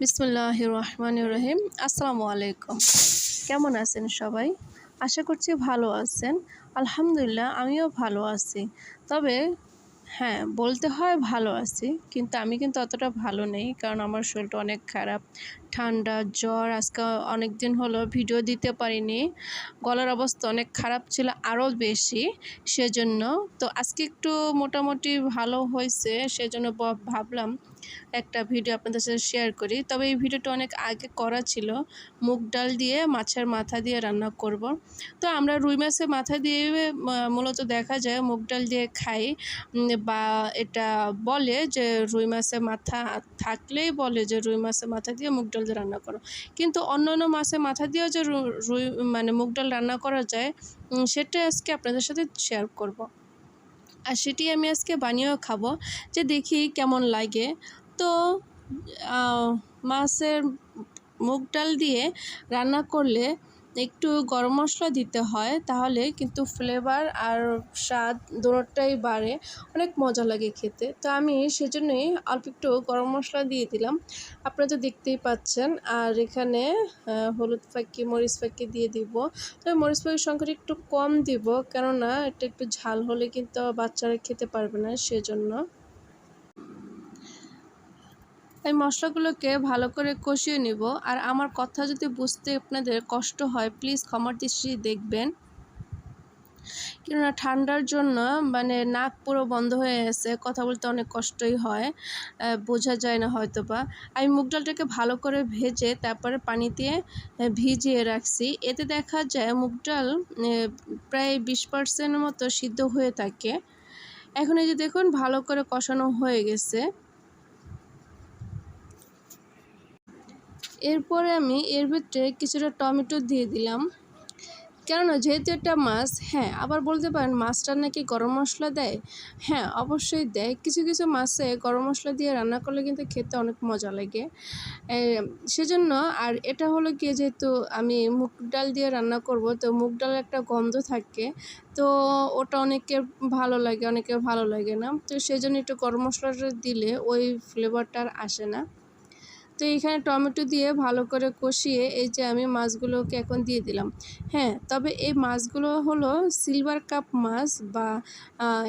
বিসমুল্লাহ রহমান রহিম আসসালামু আলাইকুম। কেমন আছেন সবাই? আশা করছি ভালো আছেন। আলহামদুলিল্লাহ, আমিও ভালো আছি। তবে হ্যাঁ বলতে হয় ভালো আছি, কিন্তু আমি কিন্তু অতটা ভালো নেই, কারণ আমার শরীরটা অনেক খারাপ। ঠান্ডা, জ্বর, আজকে অনেক দিন হলো ভিডিও দিতে পারিনি। গলার অবস্থা অনেক খারাপ ছিল আরও বেশি, সেজন্য। তো আজকে একটু মোটামুটি ভালো হয়েছে, সেজন্য ভাবলাম একটা ভিডিও আপনাদের সাথে শেয়ার করি। তবে এই ভিডিওটা অনেক আগে করা ছিল। মুগ ডাল দিয়ে মাছের মাথা দিয়ে রান্না করব। তো আমরা রুই মাছের মাথা দিয়ে মূলত দেখা যায় মুগ ডাল দিয়ে খাই। বা এটা বলে যে রুই মাছের মাথা থাকলেই বলে যে রুই মাছের মাথা দিয়ে মুগ ডাল দিয়ে রান্না করো। কিন্তু অন্য অন্য মাছের মাথা দিয়েও যে রুই মানে মুগ ডাল রান্না করা যায় সেটা আজকে আপনাদের সাথে শেয়ার করব। আর সেটি আমি আজকে বানিয়েও খাব, যে দেখি কেমন লাগে। তো মাছের মুগ ডাল দিয়ে রান্না করলে একটু গরম মশলা দিতে হয়, তাহলে কিন্তু ফ্লেভার আর স্বাদ দুটোটাই বাড়ে, অনেক মজা লাগে খেতে। তো আমি সেজন্যই অল্প একটু গরম মশলা দিয়ে দিলাম। আপনারা তো দেখতেই পাচ্ছেন, আর এখানে হলুদ ফাঁকি, মরিচ ফাঁকি দিয়ে দিব। তবে মরিচ ফাঁকির সংখ্যাটা একটু কম দিব, কেননা এটা একটু ঝাল হলে কিন্তু বাচ্চারা খেতে পারবে না, সেজন্য। এই মশলাগুলোকে ভালো করে কষিয়ে নিব। আর আমার কথা যদি বুঝতে আপনাদের কষ্ট হয় প্লিজ ক্ষমার দৃষ্টি দেখবেন। কেননা ঠান্ডার জন্য মানে নাক পুরো বন্ধ হয়ে গেছে, কথা বলতে অনেক কষ্টই হয় বোঝা যায় না হয়তো বা আমি মুগ ডালটাকে ভালো করে ভেজে তারপরে পানি দিয়ে ভিজিয়ে রাখছি। এতে দেখা যায় মুগ ডাল প্রায় বিশ পার্সেন্টের মতো সিদ্ধ হয়ে থাকে। এখন এই যে দেখুন, ভালো করে কষানো হয়ে গেছে। এরপরে আমি এর ভিতরে কিছুটা টমেটো দিয়ে দিলাম। কেননা যেহেতু এটা মাছ হ্যাঁ আবার বলতে পারেন মাছটা নাকি গরম মশলা দেয়? হ্যাঁ অবশ্যই দেয়। কিছু কিছু মাছে গরম মশলা দিয়ে রান্না করলে কিন্তু খেতে অনেক মজা লাগে। সেজন্য আর এটা হলো কি যেহেতু আমি মুগ ডাল দিয়ে রান্না করব, তো মুগ ডাল একটা গন্ধ থাকে, তো ওটা অনেকের ভালো লাগে অনেকের ভালো লাগে না। তো সেজন্য একটু গরম মশলাটা দিলে ওই ফ্লেভারটা আর আসে না। তো এইখানে টমেটো দিয়ে ভালো করে কষিয়ে এই যে আমি মাছগুলোকে এখন দিয়ে দিলাম। হ্যাঁ তবে এই মাছগুলো হলো সিলভার কাপ মাছ বা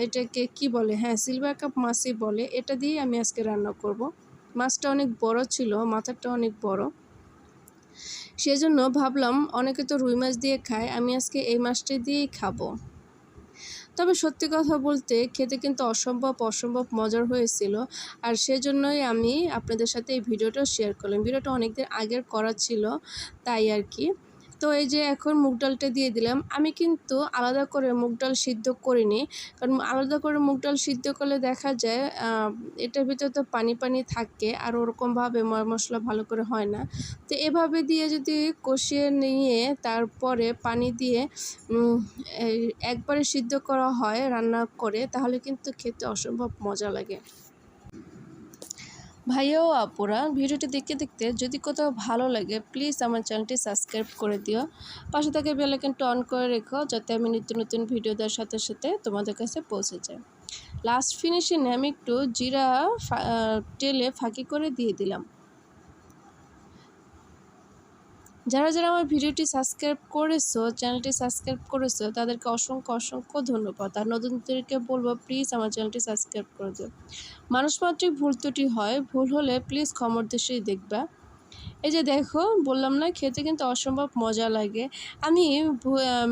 এটাকে কি বলে? হ্যাঁ সিলভার কাপ মাছই বলে। এটা দিয়ে আমি আজকে রান্না করব। মাছটা অনেক বড় ছিল মাথাটা অনেক বড়। সেজন্য ভাবলাম অনেকে তো রুই মাছ দিয়ে খায়, আমি আজকে এই মাছটা দিয়েই খাব। তবে সত্যি কথা বলতে খেতে কিন্তু অসম্ভব অসম্ভব মজার হয়েছিল। আর সেজন্যই আমি আপনাদের সাথে এই ভিডিওটা শেয়ার করলাম। ভিডিওটা অনেকদিন আগের করা ছিল, তাই আর কি। তো এই যে এখন মুগ ডালটা দিয়ে দিলাম। আমি কিন্তু আলাদা করে মুগ ডাল সিদ্ধ করিনি। কারণ আলাদা করে মুগ ডাল সিদ্ধ করলে দেখা যায় এটার ভিতরে তো পানি পানি থাকে আর ওরকমভাবে মশলা ভালো করে হয় না। তো এভাবে দিয়ে যদি কষিয়ে নিয়ে তারপরে পানি দিয়ে একবারে সিদ্ধ করা হয় রান্না করে, তাহলে কিন্তু খেতে অসম্ভব মজা লাগে। ভাইয়া ও আপুরা ভিডিওটি দেখতে দেখতে যদি কোথাও ভালো লাগে প্লিজ আমার চ্যানেলটি সাবস্ক্রাইব করে দিও। পাশে থেকে বেল অন করে রেখো, যাতে আমি নিত্য নতুন ভিডিও দেওয়ার সাথে সাথে তোমাদের কাছে পৌঁছে যায়। লাস্ট ফিনিশিংয়ে আমি একটু জিরা টেলে ফাঁকি করে দিয়ে দিলাম। যারা যারা আমার ভিডিওটি সাবস্ক্রাইব করেছ চ্যানেলটি সাবস্ক্রাইব করেছ, তাদেরকে অসংখ্য অসংখ্য ধন্যবাদ। আর নতুনদেরকে বলব প্লিজ আমার চ্যানেলটি সাবস্ক্রাইব করে দিও। মানুষ মাত্রই ভুল ত্রুটি হয়, ভুল হলে প্লিজ ক্ষমর দেশেই দেখবা। এই যে দেখো, বললাম না, খেতে কিন্তু অসম্ভব মজা লাগে। আমি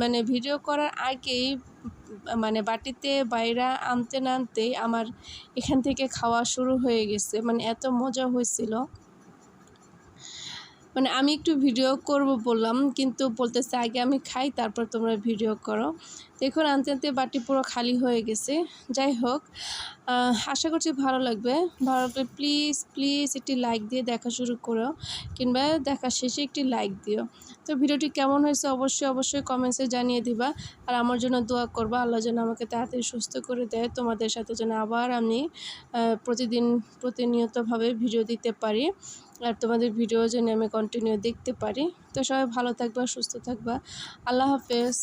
মানে ভিডিও করার আগেই মানে বাটিতে বাইরা আনতে না আনতেই আমার এখান থেকে খাওয়া শুরু হয়ে গেছে। মানে এত মজা হয়েছিল। মানে আমি একটু ভিডিও করব বললাম, কিন্তু বলতেছে আগে আমি খাই, তারপর তোমরা ভিডিও করো। দেখুন, আনতে আনতে বাটি পুরো খালি হয়ে গেছে। যাই হোক আশা করছি ভালো লাগবে। ভালো লাগলে প্লিজ প্লিজ একটি লাইক দিয়ে দেখা শুরু করো, কিংবা দেখা শেষে একটি লাইক দিও। তো ভিডিওটি কেমন হয়েছে অবশ্যই অবশ্যই কমেন্টসে জানিয়ে দিবা। আর আমার জন্য দোয়া করবা, আল্লাহ যেন আমাকে তাড়াতাড়ি সুস্থ করে দেয়। তোমাদের সাথে যেন আবার আমি প্রতিদিন প্রতিনিয়তভাবে ভিডিও দিতে পারি। আর তোমাদের ভিডিও যেন আমি কন্টিনিউ দেখতে পারি। তো সবাই ভালো থাকবা, সুস্থ থাকবা। আল্লাহ হাফেজ।